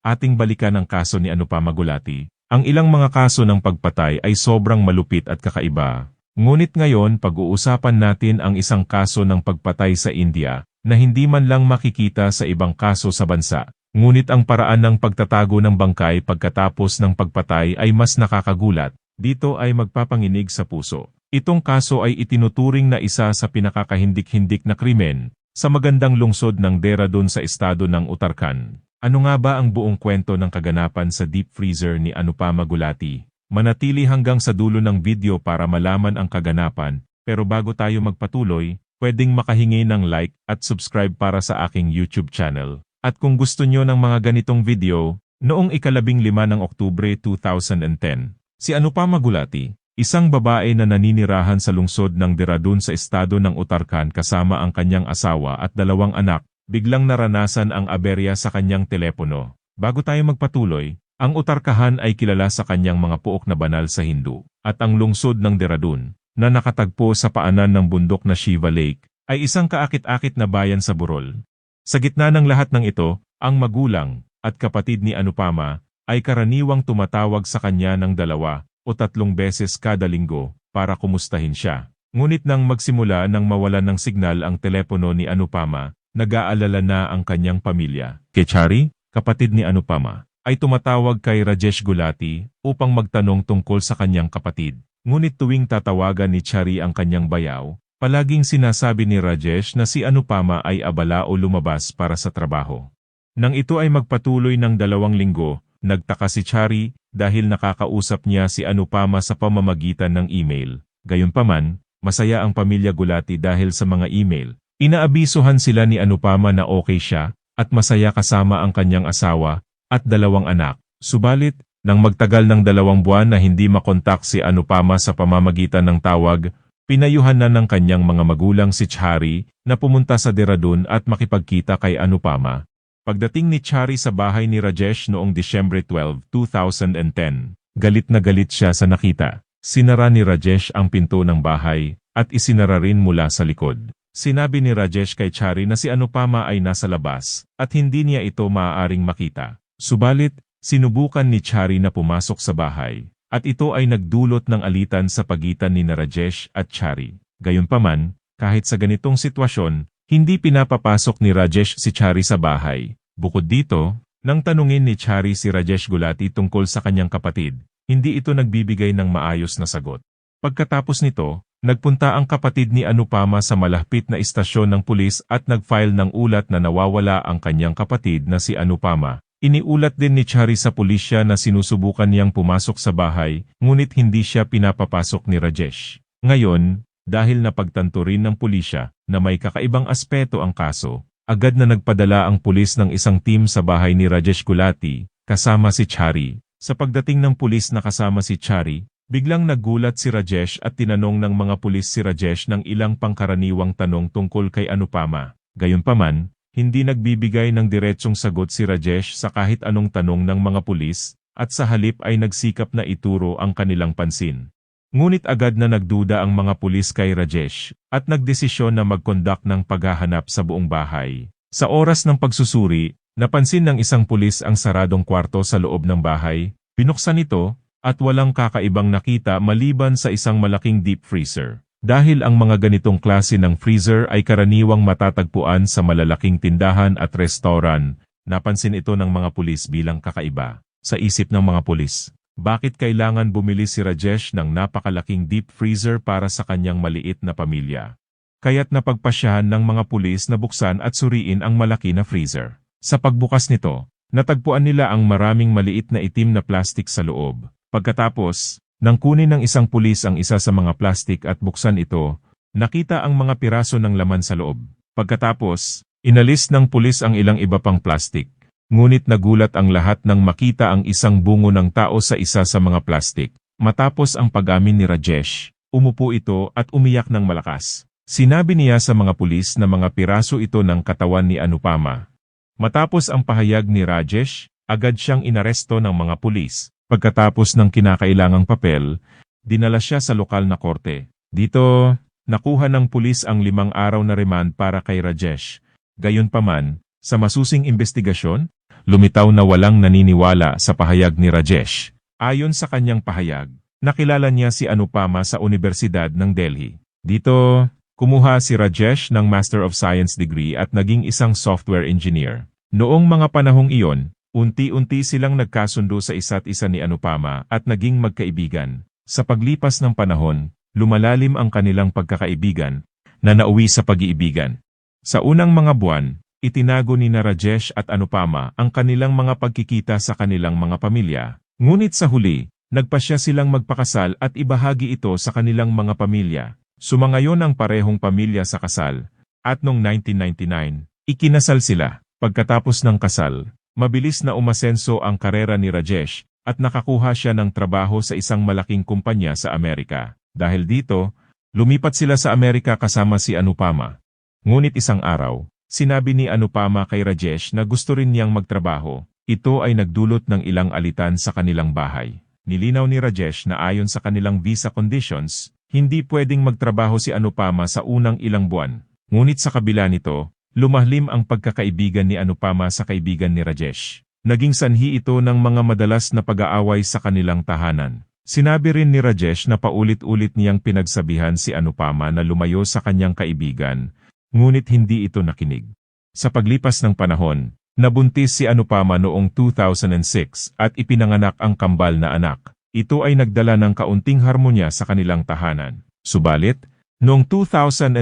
ating balikan ang kaso ni Anupama Gulati. Ang ilang mga kaso ng pagpatay ay sobrang malupit at kakaiba. Ngunit ngayon pag-uusapan natin ang isang kaso ng pagpatay sa India na hindi man lang makikita sa ibang kaso sa bansa. Ngunit ang paraan ng pagtatago ng bangkay pagkatapos ng pagpatay ay mas nakakagulat. Dito ay magpapanginig sa puso. Itong kaso ay itinuturing na isa sa pinakakahindik-hindik na krimen sa magandang lungsod ng Dehradun sa estado ng Uttarakhand. Ano nga ba ang buong kwento ng kaganapan sa deep freezer ni Anupama Gulati? Manatili hanggang sa dulo ng video para malaman ang kaganapan, pero bago tayo magpatuloy, pwedeng makahingi ng like at subscribe para sa aking YouTube channel. At kung gusto nyo ng mga ganitong video, noong ikalabing lima ng Oktubre 2010, si Anupama Gulati, Isang babae na naninirahan sa lungsod ng Dehradun sa estado ng Uttarakhand kasama ang kanyang asawa at dalawang anak, biglang naranasan ang aberya sa kanyang telepono. Bago tayo magpatuloy, ang Uttarakhand ay kilala sa kanyang mga puok na banal sa Hindu, at ang lungsod ng Dehradun, na nakatagpo sa paanan ng bundok na Shiva Lake, ay isang kaakit-akit na bayan sa Burol. Sa gitna ng lahat ng ito, ang magulang at kapatid ni Anupama ay karaniwang tumatawag sa kanya ng dalawa o tatlong beses kada linggo para kumustahin siya. Ngunit nang magsimula nang mawalan ng signal ang telepono ni Anupama, nag-aalala na ang kanyang pamilya. Kechari, kapatid ni Anupama, ay tumatawag kay Rajesh Gulati upang magtanong tungkol sa kanyang kapatid. Ngunit tuwing tatawagan ni Chari ang kanyang bayaw, palaging sinasabi ni Rajesh na si Anupama ay abala o lumabas para sa trabaho. Nang ito ay magpatuloy ng dalawang linggo, nagtaka si Chari dahil nakakausap niya si Anupama sa pamamagitan ng email. Gayunpaman, masaya ang pamilya Gulati dahil sa mga email. Inaabisuhan sila ni Anupama na okay siya at masaya kasama ang kanyang asawa at dalawang anak. Subalit, nang magtagal ng dalawang buwan na hindi makontak si Anupama sa pamamagitan ng tawag, pinayuhan na ng kanyang mga magulang si Chari na pumunta sa Dehradun at makipagkita kay Anupama. Pagdating ni Chari sa bahay ni Rajesh noong Disyembre 12, 2010, galit na galit siya sa nakita. Sinara ni Rajesh ang pinto ng bahay at isinara rin mula sa likod. Sinabi ni Rajesh kay Chari na si Anupama ay nasa labas at hindi niya ito maaaring makita. Subalit, sinubukan ni Chari na pumasok sa bahay at ito ay nagdulot ng alitan sa pagitan ni Rajesh at Chari. Gayunpaman, kahit sa ganitong sitwasyon, hindi pinapapasok ni Rajesh si Chari sa bahay. Bukod dito, nang tanungin ni Chari si Rajesh Gulati tungkol sa kanyang kapatid, hindi ito nagbibigay ng maayos na sagot. Pagkatapos nito, nagpunta ang kapatid ni Anupama sa malapit na istasyon ng pulis at nag-file ng ulat na nawawala ang kanyang kapatid na si Anupama. Iniulat din ni Chari sa pulisya na sinusubukan niyang pumasok sa bahay, ngunit hindi siya pinapapasok ni Rajesh. Ngayon, dahil napagtanto rin ng pulisya na may kakaibang aspeto ang kaso, agad na nagpadala ang pulis ng isang team sa bahay ni Rajesh Gulati, kasama si Chari. Sa pagdating ng pulis na kasama si Chari, biglang nagulat si Rajesh at tinanong ng mga pulis si Rajesh ng ilang pangkaraniwang tanong tungkol kay Anupama. Gayunpaman, hindi nagbibigay ng diretsong sagot si Rajesh sa kahit anong tanong ng mga pulis, at sa halip ay nagsikap na ituro ang kanilang pansin. Ngunit agad na nagduda ang mga pulis kay Rajesh at nagdesisyon na mag-conduct ng paghahanap sa buong bahay. Sa oras ng pagsusuri, napansin ng isang pulis ang saradong kwarto sa loob ng bahay, binuksan ito, at walang kakaibang nakita maliban sa isang malaking deep freezer. Dahil ang mga ganitong klase ng freezer ay karaniwang matatagpuan sa malalaking tindahan at restoran, napansin ito ng mga pulis bilang kakaiba. Sa isip ng mga pulis, bakit kailangan bumili si Rajesh ng napakalaking deep freezer para sa kanyang maliit na pamilya? Kaya't napagpasyahan ng mga pulis na buksan at suriin ang malaki na freezer. Sa pagbukas nito, natagpuan nila ang maraming maliit na itim na plastik sa loob. Pagkatapos, nang kunin ng isang pulis ang isa sa mga plastik at buksan ito, nakita ang mga piraso ng laman sa loob. Pagkatapos, inalis ng pulis ang ilang iba pang plastik. Ngunit nagulat ang lahat nang makita ang isang bungo ng tao sa isa sa mga plastik. Matapos ang pag-amin ni Rajesh, umupo ito at umiyak ng malakas. Sinabi niya sa mga pulis na mga piraso ito ng katawan ni Anupama. Matapos ang pahayag ni Rajesh, agad siyang inaresto ng mga pulis. Pagkatapos ng kinakailangang papel, dinala siya sa lokal na korte. Dito, nakuha ng pulis ang limang araw na remand para kay Rajesh. Gayunpaman, sa masusing investigasyon, lumitaw na walang naniniwala sa pahayag ni Rajesh. Ayon sa kanyang pahayag, nakilala niya si Anupama sa Universidad ng Delhi. Dito, kumuha si Rajesh ng Master of Science degree at naging isang software engineer. Noong mga panahong iyon, unti-unti silang nagkasundo sa isa't isa ni Anupama at naging magkaibigan. Sa paglipas ng panahon, lumalalim ang kanilang pagkakaibigan na nauwi sa pag-iibigan. Sa unang mga buwan, itinago ni na Rajesh at Anupama ang kanilang mga pagkikita sa kanilang mga pamilya. Ngunit sa huli, nagpasya silang magpakasal at ibahagi ito sa kanilang mga pamilya. Sumangayon ang parehong pamilya sa kasal, at noong 1999, ikinasal sila. Pagkatapos ng kasal, mabilis na umasenso ang karera ni Rajesh at nakakuha siya ng trabaho sa isang malaking kumpanya sa Amerika. Dahil dito, lumipat sila sa Amerika kasama si Anupama. Ngunit isang araw, sinabi ni Anupama kay Rajesh na gusto rin niyang magtrabaho ito ay nagdulot ng ilang alitan sa kanilang bahay. Nilinaw ni Rajesh na ayon sa kanilang visa conditions, hindi pwedeng magtrabaho si Anupama sa unang ilang buwan. Ngunit sa kabila nito, lumahlim ang pagkakaibigan ni Anupama sa kaibigan ni Rajesh. Naging sanhi ito ng mga madalas na pag-aaway sa kanilang tahanan. Sinabi rin ni Rajesh na paulit-ulit niyang pinagsabihan si Anupama na lumayo sa kanyang kaibigan, ngunit hindi ito nakinig. Sa paglipas ng panahon, Nabuntis si Anupama noong 2006 at ipinanganak ang kambal na anak. Ito ay nagdala ng kaunting harmonya sa kanilang tahanan. Subalit, noong 2007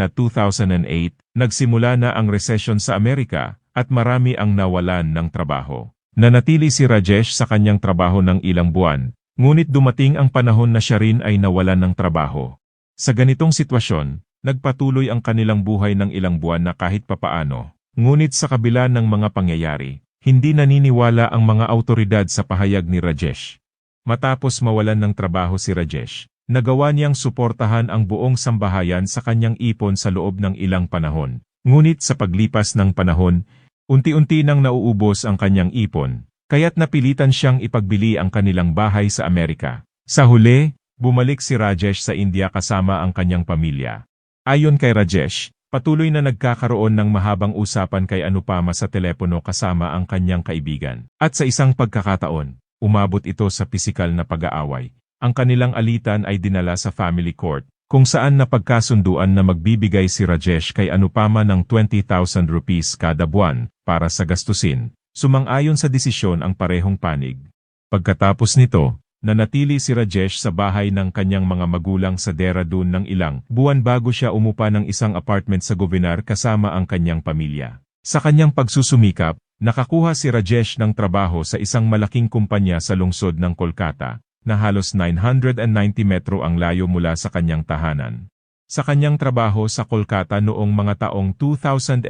at 2008, nagsimula na ang recession sa Amerika at marami ang nawalan ng trabaho. Nanatili si Rajesh sa kanyang trabaho ng ilang buwan, ngunit dumating ang panahon na siya rin ay nawalan ng trabaho. Sa ganitong sitwasyon, nagpatuloy ang kanilang buhay ng ilang buwan na kahit papaano, Ngunit sa kabila ng mga pangyayari, hindi naniniwala ang mga autoridad sa pahayag ni Rajesh. Matapos mawalan ng trabaho si Rajesh, nagawa niyang suportahan ang buong sambahayan sa kanyang ipon sa loob ng ilang panahon. Ngunit sa paglipas ng panahon, unti-unti nang nauubos ang kanyang ipon, kaya't napilitan siyang ipagbili ang kanilang bahay sa Amerika. Sa huli, bumalik si Rajesh sa India kasama ang kanyang pamilya. Ayon kay Rajesh, Patuloy na nagkakaroon ng mahabang usapan kay Anupama sa telepono kasama ang kanyang kaibigan. At sa isang pagkakataon, umabot ito sa pisikal na pag-aaway. Ang kanilang alitan ay dinala sa family court, kung saan napagkasunduan na magbibigay si Rajesh kay Anupama ng 20,000 rupees kada buwan para sa gastusin. Sumang-ayon sa desisyon ang parehong panig. Pagkatapos nito, Nanatili si Rajesh sa bahay ng kanyang mga magulang sa Dehradun ng ilang buwan bago siya umupa ng isang apartment sa Govinar kasama ang kanyang pamilya. Sa kanyang pagsusumikap, nakakuha si Rajesh ng trabaho sa isang malaking kumpanya sa lungsod ng Kolkata, na halos 990 metro ang layo mula sa kanyang tahanan. Sa kanyang trabaho sa Kolkata noong mga taong 2009,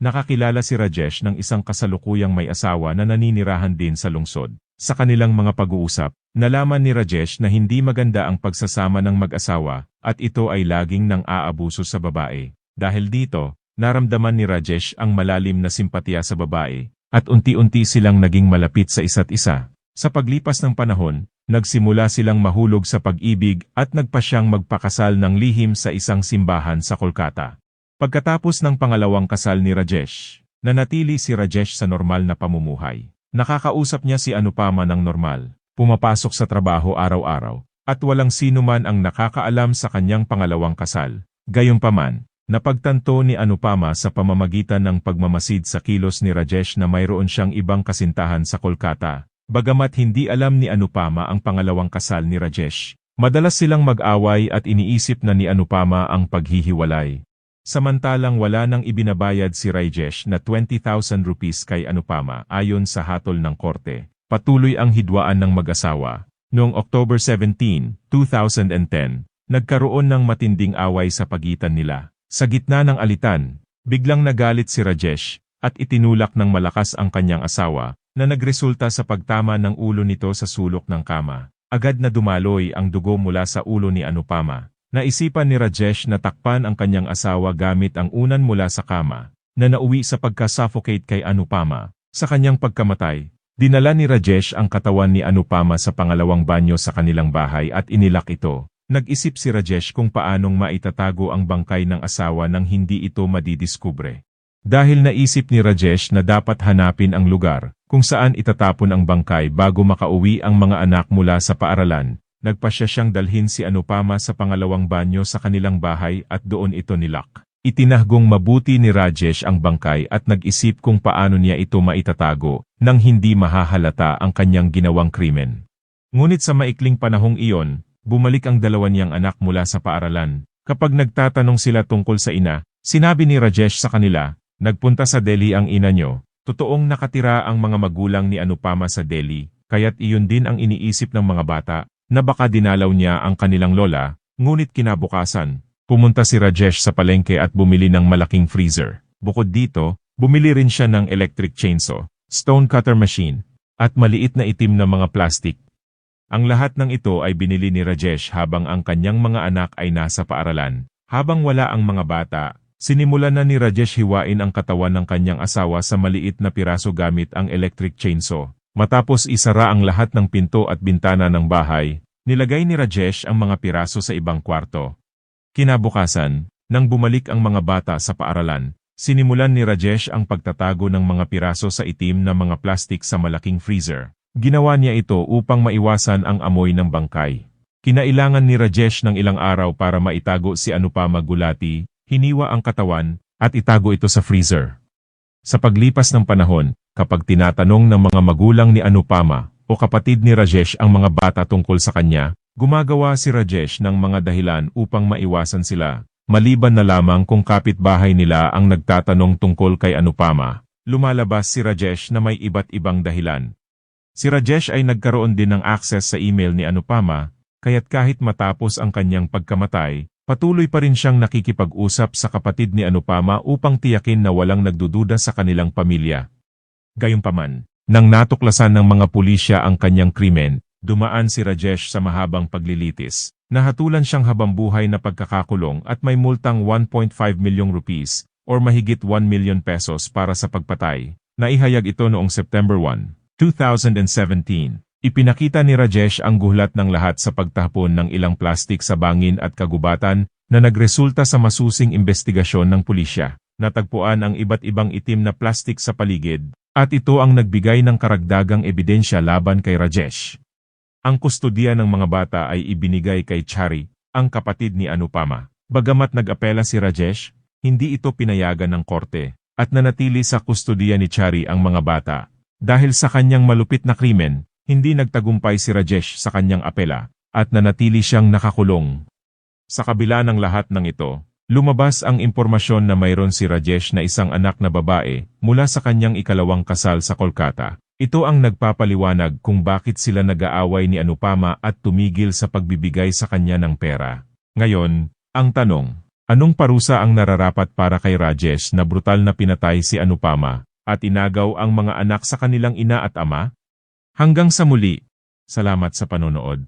nakakilala si Rajesh ng isang kasalukuyang may asawa na naninirahan din sa lungsod. Sa kanilang mga pag-uusap, nalaman ni Rajesh na hindi maganda ang pagsasama ng mag-asawa at ito ay laging nang aabuso sa babae. Dahil dito, naramdaman ni Rajesh ang malalim na simpatya sa babae at unti-unti silang naging malapit sa isa't isa. Sa paglipas ng panahon, nagsimula silang mahulog sa pag-ibig at nagpa siyang magpakasal ng lihim sa isang simbahan sa Kolkata. Pagkatapos ng pangalawang kasal ni Rajesh, nanatili si Rajesh sa normal na pamumuhay. Nakakausap niya si Anupama ng normal, pumapasok sa trabaho araw-araw, at walang sino man ang nakakaalam sa kanyang pangalawang kasal. Gayunpaman, napagtanto ni Anupama sa pamamagitan ng pagmamasid sa kilos ni Rajesh na mayroon siyang ibang kasintahan sa Kolkata. Bagamat hindi alam ni Anupama ang pangalawang kasal ni Rajesh, madalas silang mag-away at iniisip na ni Anupama ang paghihiwalay. Samantalang wala nang ibinabayad si Rajesh na 20,000 rupees kay Anupama ayon sa hatol ng korte. Patuloy ang hidwaan ng mag-asawa. Noong October 17, 2010, nagkaroon ng matinding away sa pagitan nila. Sa gitna ng alitan, biglang nagalit si Rajesh at itinulak ng malakas ang kanyang asawa na nagresulta sa pagtama ng ulo nito sa sulok ng kama. Agad na dumaloy ang dugo mula sa ulo ni Anupama. Naisipan ni Rajesh na takpan ang kanyang asawa gamit ang unan mula sa kama, na nauwi sa pagka-suffocate kay Anupama. Sa kanyang pagkamatay, dinala ni Rajesh ang katawan ni Anupama sa pangalawang banyo sa kanilang bahay at inilak ito. Nag-isip si Rajesh kung paanong maitatago ang bangkay ng asawa nang hindi ito madidiskubre. Dahil naisip ni Rajesh na dapat hanapin ang lugar kung saan itatapon ang bangkay bago makauwi ang mga anak mula sa paaralan, nagpasya siyang dalhin si Anupama sa pangalawang banyo sa kanilang bahay at doon ito nilak. Itinahgong mabuti ni Rajesh ang bangkay at nag-isip kung paano niya ito maitatago nang hindi mahahalata ang kanyang ginawang krimen. Ngunit sa maikling panahong iyon, bumalik ang dalawa niyang anak mula sa paaralan. Kapag nagtatanong sila tungkol sa ina, sinabi ni Rajesh sa kanila, Nagpunta sa Delhi ang ina nyo, totoong nakatira ang mga magulang ni Anupama sa Delhi, kaya't iyon din ang iniisip ng mga bata, na baka dinalaw niya ang kanilang lola, ngunit kinabukasan, pumunta si Rajesh sa palengke at bumili ng malaking freezer. Bukod dito, bumili rin siya ng electric chainsaw, stone cutter machine, at maliit na itim na mga plastic. Ang lahat ng ito ay binili ni Rajesh habang ang kanyang mga anak ay nasa paaralan. Habang wala ang mga bata, Sinimulan na ni Rajesh hiwain ang katawan ng kanyang asawa sa maliit na piraso gamit ang electric chainsaw. Matapos isara ang lahat ng pinto at bintana ng bahay, nilagay ni Rajesh ang mga piraso sa ibang kwarto. Kinabukasan, nang bumalik ang mga bata sa paaralan, sinimulan ni Rajesh ang pagtatago ng mga piraso sa itim na mga plastik sa malaking freezer. Ginawa niya ito upang maiwasan ang amoy ng bangkay. Kinailangan ni Rajesh ng ilang araw para maitago si Anupama Gulati, hiniwa ang katawan, at itago ito sa freezer. Sa paglipas ng panahon, kapag tinatanong ng mga magulang ni Anupama o kapatid ni Rajesh ang mga bata tungkol sa kanya, gumagawa si Rajesh ng mga dahilan upang maiwasan sila, maliban na lamang kung kapitbahay nila ang nagtatanong tungkol kay Anupama. Lumalabas si Rajesh na may iba't ibang dahilan. Si Rajesh ay nagkaroon din ng access sa email ni Anupama, kaya't kahit matapos ang kanyang pagkamatay, Patuloy pa rin siyang nakikipag-usap sa kapatid ni Anupama upang tiyakin na walang nagdududa sa kanilang pamilya. Gayunpaman, nang natuklasan ng mga pulisya ang kanyang krimen, dumaan si Rajesh sa mahabang paglilitis. Nahatulan siyang habambuhay na pagkakakulong at may multang 1.5 milyong rupees or mahigit 1 million pesos para sa pagpatay. Naihayag ito noong September 1, 2017. Ipinakita ni Rajesh ang guhlat ng lahat sa pagtapon ng ilang plastik sa bangin at kagubatan na nagresulta sa masusing investigasyon ng pulisya. Natagpuan ang iba't ibang itim na plastik sa paligid, at ito ang nagbigay ng karagdagang ebidensya laban kay Rajesh. Ang kustodiya ng mga bata ay ibinigay kay Chari, ang kapatid ni Anupama. Bagamat nag-apela si Rajesh, hindi ito pinayagan ng korte, at nanatili sa kustodiya ni Chari ang mga bata. Dahil sa kanyang malupit na krimen, hindi nagtagumpay si Rajesh sa kanyang apela, at nanatili siyang nakakulong. Sa kabila ng lahat ng ito, lumabas ang impormasyon na mayroon si Rajesh na isang anak na babae mula sa kanyang ikalawang kasal sa Kolkata. Ito ang nagpapaliwanag kung bakit sila nag-aaway ni Anupama at tumigil sa pagbibigay sa kanya ng pera. Ngayon, ang tanong, anong parusa ang nararapat para kay Rajesh na brutal na pinatay si Anupama at inagaw ang mga anak sa kanilang ina at ama? Hanggang sa muli, salamat sa panonood.